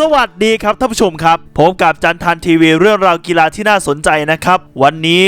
สวัสดีครับท่านผู้ชมครับพบกับจันทันทีวีเรื่องราวกีฬาที่น่าสนใจนะครับ วันนี้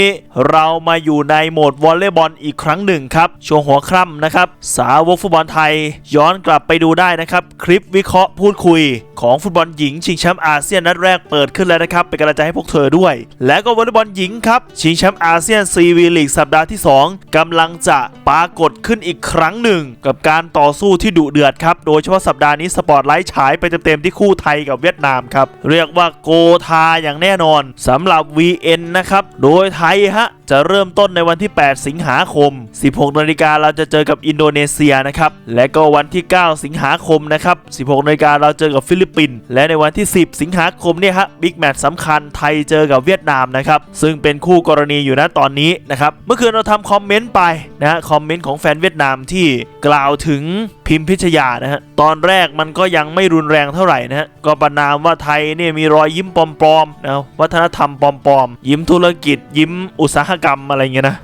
เรามาอยู่ในโหมดวอลเลย์บอลอีกครั้งหนึ่งครับ ช่วงหัวค่ำนะครับ สาวกฟุตบอลไทย ย้อนกลับไปดูได้นะครับ คลิปวิเคราะห์พูดคุย ของฟุตบอลหญิง ชิงแชมป์อาเซียนนัดแรกเปิดขึ้นแล้วนะครับเป็นกำลังใจให้พวกเธอด้วย และก็วอลเลย์บอลหญิงครับชิงแชมป์อาเซียนซีวีลีกสัปดาห์ที่ 2กำลังจะปรากฏขึ้นอีกครั้งหนึ่ง กับการต่อสู้ที่ดุเดือดครับโดยเฉพาะสัปดาห์นี้สปอตไลท์ฉายไปเต็มๆที่คู่ไทยกับเวียดนามครับ เรียกว่าโกทาอย่างแน่นอนสำหรับ VN นะครับ โดยไทยฮะ จะเริ่มต้นในวันที่ 8 สิงหาคม 16 นาฬิกาเราจะเจอกับอินโดนีเซียนะครับ และก็วันที่ 9 สิงหาคมนะครับ 16 นาฬิกาเราเจอกับฟิลิปปินส์และในวันที่ 10 สิงหาคมเนี่ยฮะบิ๊กแมตช์สำคัญไทยเจอกับเวียดนามนะครับ ซึ่งเป็นคู่กรณีอยู่นะตอนนี้นะครับ เมื่อคืนเราทำคอมเมนต์ไปนะฮะคอมเมนต์ของแฟนเวียดนามที่กล่าวถึงพิมพิชยานะฮะตอนแรกมันก็ยังไม่รุนแรงเท่าไหร่นะฮะก็ประนามว่าไทยเนี่ยมีรอยยิ้มปลอมๆนะวัฒนธรรมปลอมๆยิ้มธุรกิจ ยิ้มอุตสาหกรรมอะไรเงี้ยนะ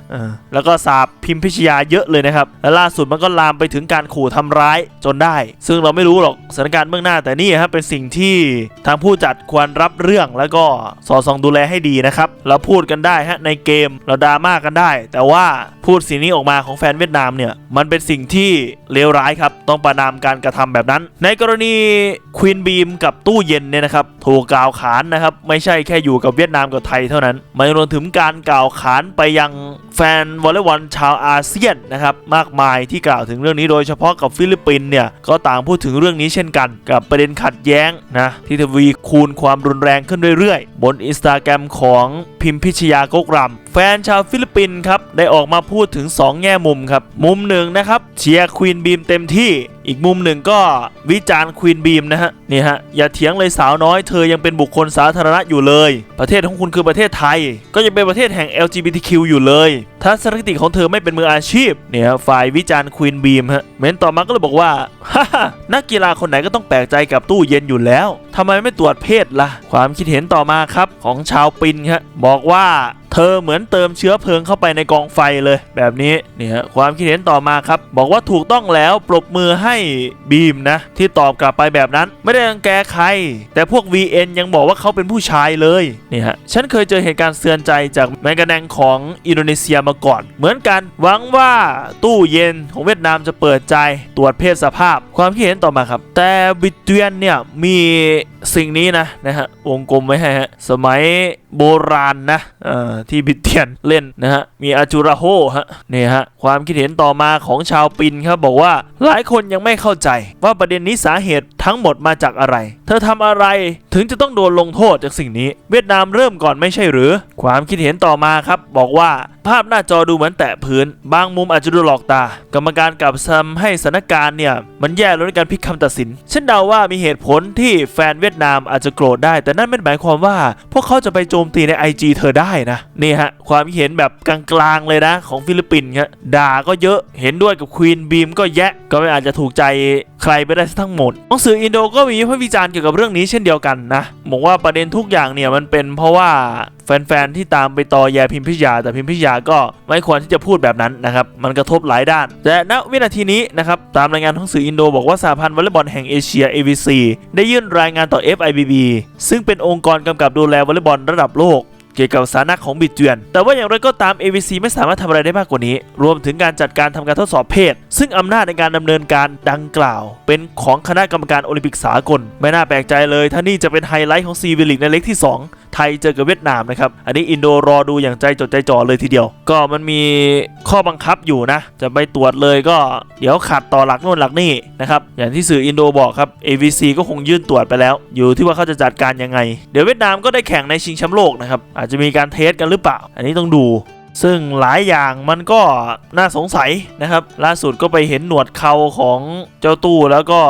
แล้วก็สาบพิมพิชยาเยอะเลยนะครับ และล่าสุดมันก็ลามไปถึงการขู่ทำร้ายจนได้ ซึ่งเราไม่รู้หรอกสถานการณ์เบื้องหน้าแต่นี่ครับเป็นสิ่งที่ทางผู้จัดควรรับเรื่องแล้วก็สอดส่องดูแลให้ดีนะครับ เราพูดกันได้ฮะในเกมเราดราม่ากันได้ แต่ว่าพูดสิ่งนี้ออกมาของแฟนเวียดนามเนี่ย มันเป็นสิ่งที่เลวร้ายครับ ต้องประนามการกระทำแบบนั้น ในกรณีควีนบีมกับตู้เย็นเนี่ยนะครับ ถูกกล่าวขานนะครับ ไม่ใช่แค่อยู่กับเวียดนามกับไทยเท่านั้นมันรวมถึงการกล่าวขานไปยังแฟนวอลเลย์บอลชาวอาเซียนนะครับมากมายที่กล่าวถึงเรื่องนี้โดยเฉพาะกับฟิลิปปินส์เนี่ยก็ต่างพูดถึงเรื่องนี้เช่นกัน กับประเด็นขัดแย้งนะที่ทวีคูณความรุนแรงขึ้นเรื่อยๆ บนอินสตาแกรมของพิมพิชยากกรำแฟนชาวฟิลิปปินส์ครับ ได้ออกมาพูดถึง 2 แง่มุมครับ มุมหนึ่งนะครับ เชียร์ควีนบีมเต็มที่ อีกมุมหนึ่งก็วิจารณ์ควีนบีมนะฮะนี่ฮะอย่าเถียงเลยสาวน้อยเธอยังเป็นบุคคลสาธารณะอยู่เลย ประเทศของคุณคือประเทศไทย ก็ยังเป็นประเทศแห่ง LGBTQ อยู่เลยทัศนคติของเธอไม่เป็นมืออาชีพเนี่ยฝ่ายวิจารณ์ควีนบีมฮะเม้นต่อมาก็เลยบอกว่าฮ่าฮ่านักกีฬาคนไหนก็ต้องแปลกใจกับตู้เย็นอยู่แล้วทำไมไม่ตรวจเพศล่ะ ความคิดเห็นต่อมาครับของชาวปินฮะบอกว่า เธอเหมือนเติมเชื้อเพลิงเข้าไปในกองไฟเลยแบบนี้เนี่ยความคิดเห็นต่อมาครับ บอกว่าถูกต้องแล้วปรบมือให้บีมนะ ที่ตอบกลับไปแบบนั้น ไม่ได้รังแกใคร แต่พวก VN ยังบอกว่าเขาเป็นผู้ชายเลยเนี่ยฮะฉันเคยเจอเหตุการณ์เตือนใจจากแมงกะแนงของอินโดนีเซียมาก่อน เหมือนกันหวังว่าตู้เย็นของเวียดนามจะเปิดใจตรวจเพศสภาพ ความคิดเห็นต่อมาครับ แต่บิตเตียนเนี่ยมีสิ่งนี้นะนะฮะวงกลมไว้ให้ฮะสมัย โบราณนะอ่อที่บิเตียนเล่นนะฮะ มีอาจูราโฮฮะนี่ฮะ ความคิดเห็นต่อมาของชาวปินครับบอกว่าหลายคนยังไม่เข้าใจ ว่าประเด็นนี้สาเหตุทั้งหมดมาจากอะไร เธอทำอะไรถึงจะต้องโดนลงโทษจากสิ่งนี้ เวียดนามเริ่มก่อนไม่ใช่หรือ ความคิดเห็นต่อมาครับบอกว่า ภาพหน้าจอดูเหมือนแตะพื้น บางมุมอาจจะดูหลอกตา กรรมการกลับทำให้สถานการณ์เนี่ยมันแย่ลงในการพิกคำตัดสินฉันเดาว่ามีเหตุผลที่แฟนเวียดนามอาจจะโกรธได้ แต่นั่นไม่หมายความว่า พวกเขาจะไปโจมตีใน IG เธอได้นะนี่ฮะความเห็นแบบกลางๆเลยนะ ของฟิลิปปินส์ครับด่าก็เยอะเห็นด้วยกับควีนบีมก็แยะก็ไม่อาจจะถูกใจใครไปได้ทั้งหมดหนังสืออินโดก็มีวิพากษ์วิจารณ์เกี่ยวกับเรื่องนี้เช่นเดียวกันนะบอกว่าประเด็นทุกอย่างเนี่ยมันเป็นเพราะว่าแฟนๆที่ตามไปต่อแยพิมพิชยา แต่พิมพิชยาก็ไม่ควรที่จะพูดแบบนั้นนะครับ มันกระทบหลายด้าน แต่ณวินาทีนี้นะครับ ตามรายงานของสื่ออินโดบอกว่าสหพันธ์วอลเลย์บอลแห่งเอเชีย AVC ได้ยื่นรายงานต่อ FIBB ซึ่งเป็นองค์กรกำกับดูแลวอลเลย์บอลระดับโลกเกี่ยวกับสานะของบิดเจือน แต่ว่าอย่างไรก็ตาม AVC ไม่สามารถทำอะไรได้มากกว่านี้ รวมถึงการจัดการทำการทดสอบเพศ ซึ่งอำนาจในการดำเนินการดังกล่าว เป็นของคณะกรรมการโอลิมปิกสากล ไม่น่าแปลกใจเลย ถ้านี่จะเป็นไฮไลท์ของซีวิลิกในเล็กที่ 2 ไทยเจอกับเวียดนามนะครับ อันนี้อินโดรอดูอย่างใจจดใจจ่อเลยทีเดียว ก็มันมีข้อบังคับอยู่นะ จะไปตรวจเลยก็เดี๋ยวขัดต่อหลักโน่นหลักนี่นะครับ อย่างที่สื่ออินโดบอกครับ AVC ก็คงยื่นตรวจไปแล้ว อยู่ที่ว่าเขาจะจัดการยังไง เดี๋ยวเวียดนามก็ได้แข่งในชิงแชมป์โลกนะครับ อาจจะมีการเทสกันหรือเปล่า อันนี้ต้องดู ซึ่งหลายอย่างมันก็น่าสงสัยนะครับ ล่าสุดก็ไปเห็นหนวดเขาของเจ้าตู้แล้วก็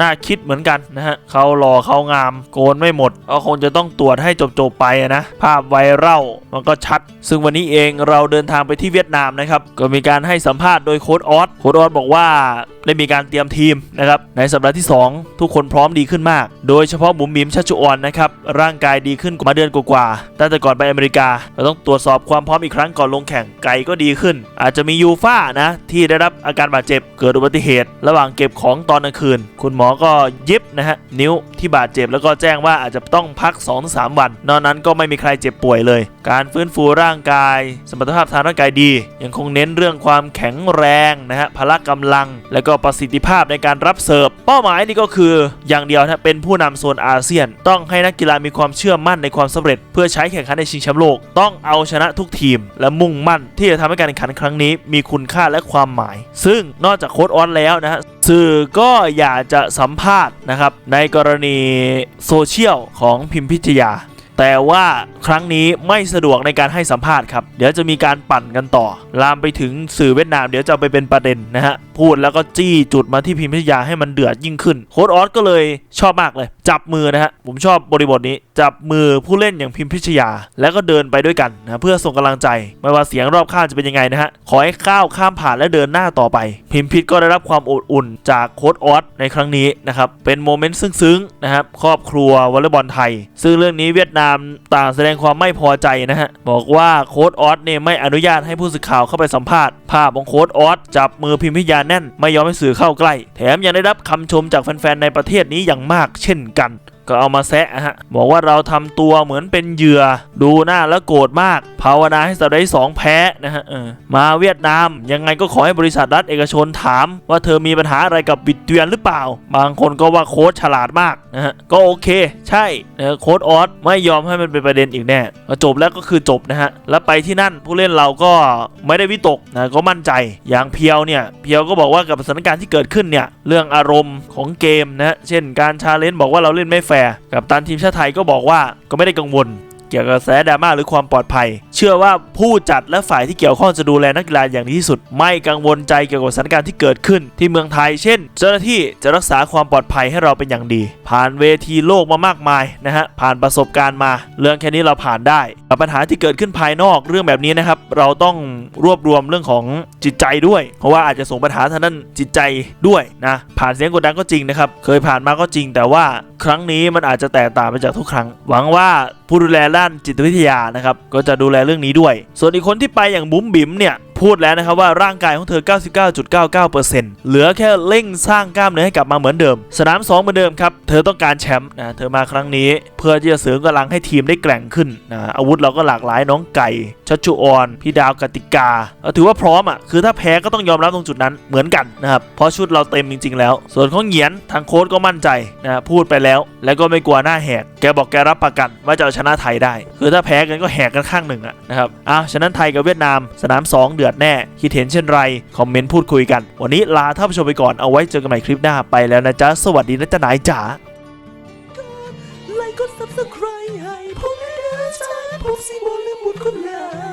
น่าคิดเหมือนกันนะฮะเขาหล่อเขางาม โกนไม่หมดก็คงจะต้องตรวจให้จบๆไปนะภาพไวรัลมันก็ชัด ซึ่งวันนี้เองเราเดินทางไปที่เวียดนามนะครับก็มีการให้สัมภาษณ์โดยโค้ดออสโค้ดออสบอกว่าได้มีการเตรียมทีมนะครับในสัปดาห์ที่ 2 ทุกคนพร้อมดีขึ้นมาก โดยเฉพาะบุ๋มบิมชัชชุออนนะครับร่างกายดีขึ้นกว่าเดือนกว่าๆตั้งแต่ก่อนไปอเมริกา เราต้องตรวจสอบความพร้อมอีกครั้งก่อนลงแข่งไก่ก็ดีขึ้น อาจจะมียูฟ่านะที่ได้รับอาการบาดเจ็บเกิดอุบัติเหตุ ระหว่างเก็บของตอนกลางคืน คุณหมอก็เย็บนะฮะนิ้วที่บาดเจ็บแล้วก็แจ้งว่าอาจจะต้องพัก 2-3 วัน นอกนั้นก็ไม่มีใครเจ็บป่วยเลยการฟื้นฟูร่างกาย สมรรถภาพทางร่างกายดี ยังคงเน้นเรื่องความแข็งแรงนะฮะพละกำลัง และก็ประสิทธิภาพในการรับเสิร์ฟ เป้าหมายนี่ก็คือ อย่างเดียวนะเป็นผู้นำโซนอาเซียน ต้องให้นักกีฬามีความเชื่อมั่นในความสำเร็จ เพื่อใช้แข่งขันในชิงแชมป์โลก ต้องเอาชนะทุกทีม และมุ่งมั่นที่จะทำให้การแข่งขันครั้งนี้ มีคุณค่าและความหมาย ซึ่งนอกจากโค้ดออนแล้วนะฮะสื่อก็อยากจะสัมภาษณ์นะครับในกรณีโซเชียลของพิมพิชยา แต่ว่าครั้งนี้ไม่สะดวกในการให้สัมภาษณ์ครับ เดี๋ยวจะมีการปั่นกันต่อ ลามไปถึงสื่อเวียดนามเดี๋ยวจะไปเป็นประเด็นนะฮะ พูดแล้วก็จี้จุดมาที่พิมพิยาให้มันเดือดยิ่งขึ้น โค้ดออสก็เลยชอบมากเลย จับมือนะฮะผมชอบบริบทนี้จับมือผู้เล่นอย่างพิมพิชยา แล้วก็เดินไปด้วยกันนะเพื่อส่งกำลังใจ ไม่ว่าเสียงรอบข้างจะเป็นยังไงนะฮะขอให้ก้าวข้ามผ่านและเดินหน้าต่อไป พิมพิชก็ได้รับความอบอุ่นจากโค้ดออสในครั้งนี้นะครับเป็นโมเมนต์ซึ้งๆนะครับครอบครัววอลเลย์บอลไทย ซึ่งเรื่องนี้เวียดนามต่างแสดงความไม่พอใจนะฮะบอกว่าโค้ดออสเนี่ยไม่อนุญาตให้ผู้สื่อข่าวเข้าไปสัมภาษณ์ภาพของโค้ดออสจับมือพิมพิยาแน่น ไม่ยอมให้สื่อเข้าใกล้ แถมยังได้รับคำชมจากแฟนๆในประเทศนี้อย่างมากเช่นกัน Khan. ก็เอามาแซะฮะบอกว่าเราทำตัวเหมือนเป็นเหยื่อ ดูหน้าแล้วโกรธมาก ภาวนาให้สัปดาห์สองแพ้นะฮะมาเวียดนามยังไงก็ขอให้บริษัทรัฐเอกชนถาม ว่าเธอมีปัญหาอะไรกับบิดเตือนหรือเปล่า บางคนก็ว่าโค้ชฉลาดมากนะฮะก็โอเค ใช่นะโค้ดออสไม่ยอมให้มันเป็นประเด็นอีกแน่จบแล้วก็คือจบนะฮะแล้วไปที่นั่นผู้เล่นเราก็ไม่ได้วิตกนะก็มั่นใจอย่างเพียวเนี่ยเพียวก็บอกว่ากับสถานการณ์ที่เกิดขึ้นเนี่ยเรื่องอารมณ์ของเกมนะเช่นการชาเลนจ์บอกว่าเราเล่นไม่แฟรกับตันทีมชาติไทยก็บอกว่าก็ไม่ได้กังวล เกี่ยวกับกระแสดราม่าหรือความปลอดภัย ชื่อว่าผู้จัดและฝ่ายที่เกี่ยวข้องจะดูแลนักกีฬาอย่างดีที่สุด ไม่กังวลใจเกี่ยวกับสถานการณ์ที่เกิดขึ้นที่เมืองไทย เช่น เจ้าหน้าที่จะรักษาความปลอดภัยให้เราเป็นอย่างดี ผ่านเวทีโลกมามากมายนะฮะผ่านประสบการณ์มา เรื่องแค่นี้เราผ่านได้กับปัญหาที่เกิดขึ้นภายนอกเรื่องแบบนี้นะครับ เราต้องรวบรวมเรื่องของจิตใจด้วย เพราะว่าอาจจะส่งปัญหาทางด้านจิตใจด้วยนะผ่านเสียงกดดันก็จริงนะครับเคยผ่านมาก็จริง แต่ว่าครั้งนี้มันอาจจะแตกต่างไปจากทุกครั้ง หวังว่าผู้ดูแลด้านจิตวิทยานะครับก็จะดูแลเรื่องนี้ด้วย ส่วนอีกคนที่ไปอย่างบุ๋มบิ๋มเนี่ย พูดแล้วนะครับว่าร่างกายของเธอ 99.99%เหลือแค่เร่งสร้างกล้ามเนื้อให้กลับมาเหมือนเดิม สนาม 2 เหมือนเดิมครับ เธอต้องการแชมป์นะเธอมาครั้งนี้ เพื่อที่จะเสริมกำลังให้ทีมได้แกร่งขึ้นนะอาวุธเราก็หลากหลายน้องไก่ชัชชุออนพี่ดาวกติกาถือว่าพร้อมอะคือถ้าแพ้ก็ต้องยอมรับตรงจุดนั้นเหมือนกันนะครับเพราะชุดเราเต็มจริง ๆ แล้ว ส่วนของเหยียนทางโค้ชก็มั่นใจนะพูดไปแล้ว แล้วก็ไม่กลัวหน้าแหกแกบอกแกรับประกันว่าจะเอาชนะไทยได้ คือถ้าแพ้กันก็แหกกันข้างหนึ่งอะนะครับอ้าวฉะนั้นไทยกับเวียดนามสนาม 2 เดืออดแน่ คิดเห็นเช่นไร คอมเมนต์พูดคุยกัน วันนี้ลาท่านผู้ชมไปก่อนเอาไว้เจอกันใหม่คลิปหน้าไปแล้วนะจ๊ะ สวัสดีนะจ๊ะนายจ๋าไลค์กดซับสไครต์ให้ผมด้วยจ้าผมสิบอลืมหมดคนแล้ว